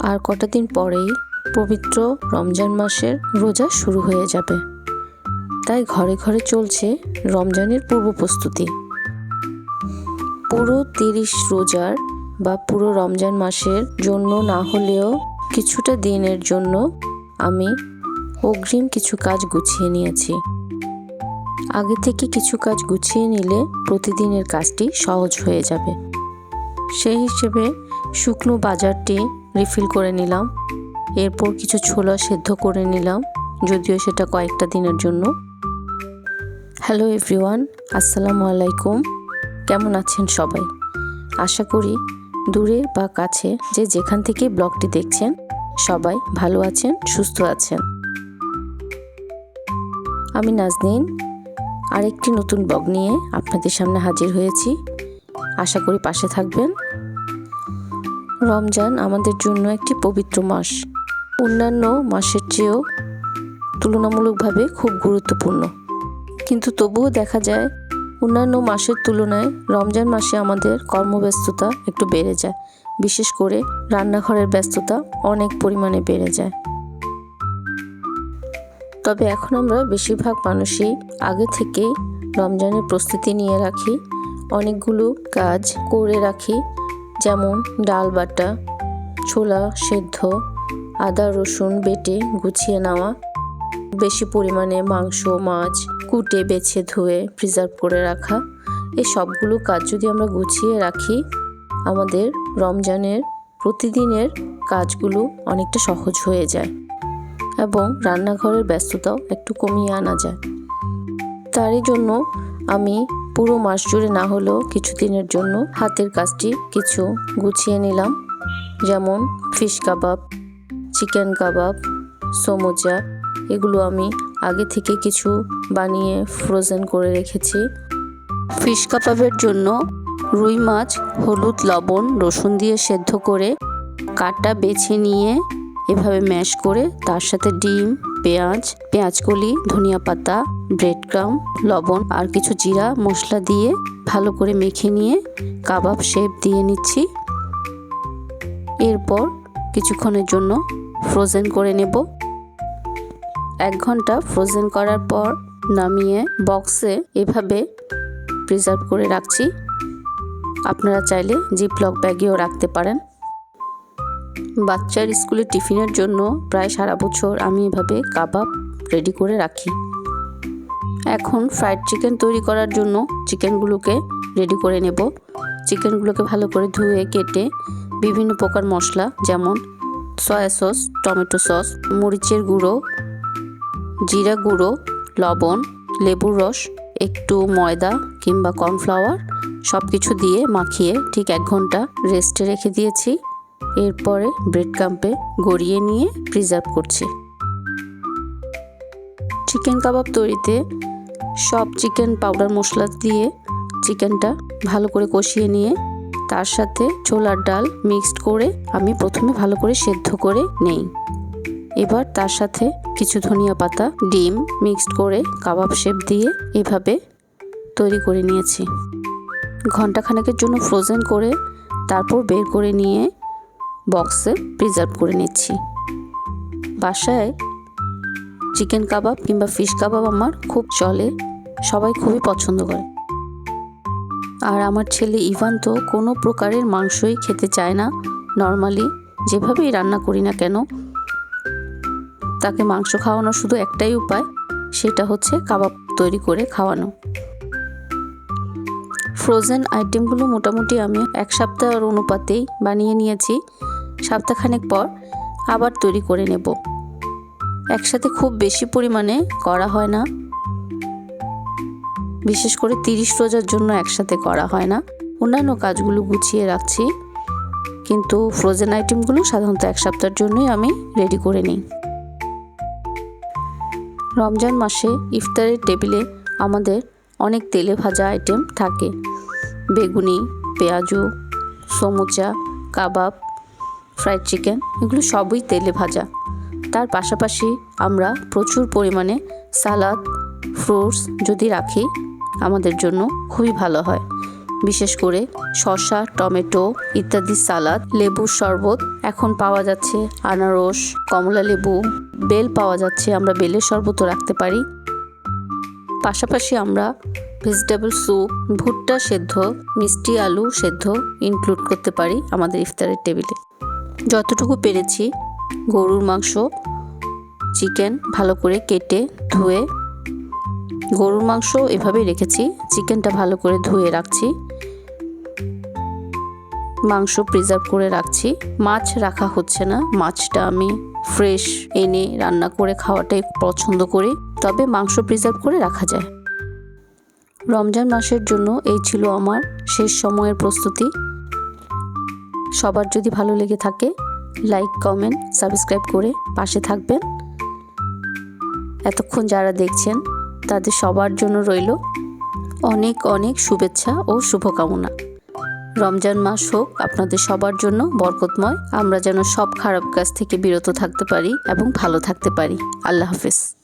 আর কটা দিন পরেই পবিত্র রমজান মাসের রোজা শুরু হয়ে যাবে। তাই ঘরে ঘরে চলছে রমজানের পূর্ব প্রস্তুতি। পুরো তিরিশ রোজার বা পুরো রমজান মাসের জন্য না হলেও কিছুটা দিনের জন্য আমি অগ্রিম কিছু কাজ গুছিয়ে নিয়েছি। আগে থেকে কিছু কাজ গুছিয়ে নিলে প্রতিদিনের কাজটি সহজ হয়ে যাবে। সেই হিসেবে শুকনো বাজারটি রিফিল করে নিলাম। এরপর কিছু ছোলা সেদ্ধ করে নিলাম, যদিও সেটা কয়েকটা দিনের জন্য। হ্যালো এভরিওয়ান আসসালামু আলাইকুম। কেমন আছেন সবাই? আশা করি দূরে বা কাছে যে যেখান থেকে ব্লগটি দেখছেন, সবাই ভালো আছেন, সুস্থ আছেন। আমি নাজনীন, আরেকটি নতুন ব্লগ নিয়ে আপনাদের সামনে হাজির হয়েছি। আশা করি পাশে থাকবেন। রমজান আমাদের জন্য একটি পবিত্র মাস। অন্যান্য মাসের চেয়েও তুলনামূলকভাবে খুব গুরুত্বপূর্ণ। কিন্তু তবুও দেখা যায়, অন্যান্য মাসের তুলনায় রমজান মাসে আমাদের কর্মব্যস্ততা একটু বেড়ে যায়। বিশেষ করে রান্নাঘরের ব্যস্ততা অনেক পরিমাণে বেড়ে যায়। তবে এখন আমরা বেশিরভাগ মানুষই আগে থেকেই রমজানের প্রস্তুতি নিয়ে রাখি, অনেকগুলো কাজ করে রাখি যেমন ডাল বাটা, ছোলা সেদ্ধ, আদা, রসুন বেটে গুছিয়ে নেওয়া, বেশি পরিমাণে মাংস, মাছ কুটে বেছে ধুয়ে প্রিজার্ভ করে রাখা। এই সবগুলো কাজ যদি আমরা গুছিয়ে রাখি, আমাদের রমজানের প্রতিদিনের কাজগুলো অনেকটা সহজ হয়ে যায় এবং রান্নাঘরের ব্যস্ততাও একটু কমিয়ে আনা যায়। তারই জন্য আমি পুরো মাস জুড়ে না হলেও কিছুদিনের জন্য হাতের কাজটি কিছু গুছিয়ে নিলাম। যেমন fish kebab, chicken kebab, samosa, এগুলো আমি আগে থেকে কিছু বানিয়ে ফ্রোজেন করে রেখেছি। ফিশ কাবাবের জন্য রুই মাছ, হলুদ, লবণ, রসুন দিয়ে সেদ্ধ করে কাটা বেছে নিয়ে এভাবে ম্যাশ করে তার সাথে ডিম পেঁয়াজ পেঁয়াজ পেঁয়াজকলি, ধনিয়া পাতা ব্রেড ক্রাম লবণ আর কিছু জিরা, মশলা দিয়ে ভালো করে মেখে নিয়ে কাবাব শেপ দিয়ে নিচ্ছি। এরপর কিছুক্ষণের জন্য ফ্রোজেন করে নেব। এক ঘণ্টা ফ্রোজেন করার পর নামিয়ে বক্সে এভাবে প্রিজার্ভ করে রাখছি। আপনারা চাইলে জিপলক ব্যাগেও রাখতে পারেন। বাচ্চার স্কুলে টিফিনের জন্য প্রায় সারা বছর আমি এভাবে কাবাব রেডি করে রাখি। এখন ফ্রাইড চিকেন তৈরি করার জন্য চিকেনগুলোকে রেডি করে নেব। চিকেনগুলোকে ভালো করে ধুয়ে, কেটে বিভিন্ন প্রকার মশলা যেমন সয়া সস টমেটো সস মরিচের গুঁড়ো, জিরা গুঁড়ো, লবণ, লেবুর রস, একটু ময়দা কিংবা কর্নফ্লাওয়ার সব কিছু দিয়ে মাখিয়ে ঠিক এক ঘণ্টা রেস্টে রেখে দিয়েছি। এরপরে ব্রেড কাম্পে গড়িয়ে নিয়ে প্রিজার্ভ করছি। চিকেন কাবাব তৈরিতে সব চিকেন পাউডার মশলা দিয়ে চিকেনটা ভালো করে কষিয়ে নিয়ে তার সাথে ছোলার ডাল মিক্সড করে আমি প্রথমে ভালো করে সেদ্ধ করে নেই। এবার তার সাথে কিছু ধনিয়া পাতা, ডিম মিক্সড করে কাবাব শেপ দিয়ে এভাবে তৈরি করে নিয়েছি। ঘন্টাখানেকের জন্য ফ্রোজেন করে তারপর বের করে নিয়ে বক্সে প্রিজার্ভ করে নিচ্ছি। বাসায় চিকেন কাবাব কিংবা ফিশ কাবাব আমার খুব চলে, সবাই খুবই পছন্দ করে। আর আমার ছেলে ইভান তো কোনো প্রকারের মাংসই খেতে চায় না নর্মালি যেভাবেই রান্না করি না কেন, তাকে মাংস খাওয়ানোর শুধু একটাই উপায়, সেটা হচ্ছে কাবাব তৈরি করে খাওয়ানো। ফ্রোজেন আইটেমগুলো মোটামুটি আমি এক সপ্তাহের অনুপাতেই বানিয়ে নিয়েছি। সপ্তাহখানেক পর আবার তৈরি করে নেব। একসাথে খুব বেশি পরিমাণে করা হয় না। বিশেষ করে তিরিশ রোজার জন্য একসাথে করা হয় না। অন্যান্য কাজগুলো গুছিয়ে রাখছি। কিন্তু ফ্রোজেন আইটেমগুলো সাধারণত এক সপ্তাহের জন্যই আমি রেডি করে নিই। রমজান মাসে ইফতারের টেবিলে আমাদের অনেক তেলে ভাজা আইটেম থাকে। বেগুনি, পেঁয়াজু, সমুচা, কাবাব ফ্রাইড চিকেন এগুলো সবই তেলে ভাজা। তার পাশাপাশি আমরা প্রচুর পরিমাণে সালাদ ফ্রুটস যদি রাখি, আমাদের জন্য খুবই ভালো হয়। বিশেষ করে শসা, টমেটো ইত্যাদি সালাদ লেবুর শরবত। এখন পাওয়া যাচ্ছে আনারস, কমলা লেবু, বেল পাওয়া যাচ্ছে, আমরা বেলের শরবতও রাখতে পারি। পাশাপাশি আমরা ভেজিটেবল স্যুপ ভুট্টা সেদ্ধ, মিষ্টি আলু সেদ্ধ ইনক্লুড করতে পারি আমাদের ইফতারের টেবিলে যতটুকু পেরেছি, গরুর মাংস, চিকেন ভালো করে কেটে ধুয়ে, গরুর মাংস এভাবেই রেখেছি, চিকেনটা ভালো করে ধুয়ে রাখছি, মাংস প্রিজার্ভ করে রাখছি। মাছ রাখা হচ্ছে না, মাছটা আমি ফ্রেশ এনে রান্না করে খাওয়াটাই পছন্দ করি, তবে মাংস প্রিজার্ভ করে রাখা যায়। রমজান মাসের জন্য এই ছিল আমার শেষ সময়ের প্রস্তুতি। সবার যদি ভালো লেগে থাকে লাইক কমেন্ট সাবস্ক্রাইব করে পাশে থাকবেন। এতক্ষণ যারা দেখছেন, তাদের সবার জন্য রইল অনেক অনেক শুভেচ্ছা ও শুভকামনা। রমজান মাস হোক, আপনাদের সবার জন্য বরকতময়। আমরা যেন সব খারাপ কাজ থেকে বিরত থাকতে পারি এবং ভালো থাকতে পারি। আল্লাহ হাফেজ।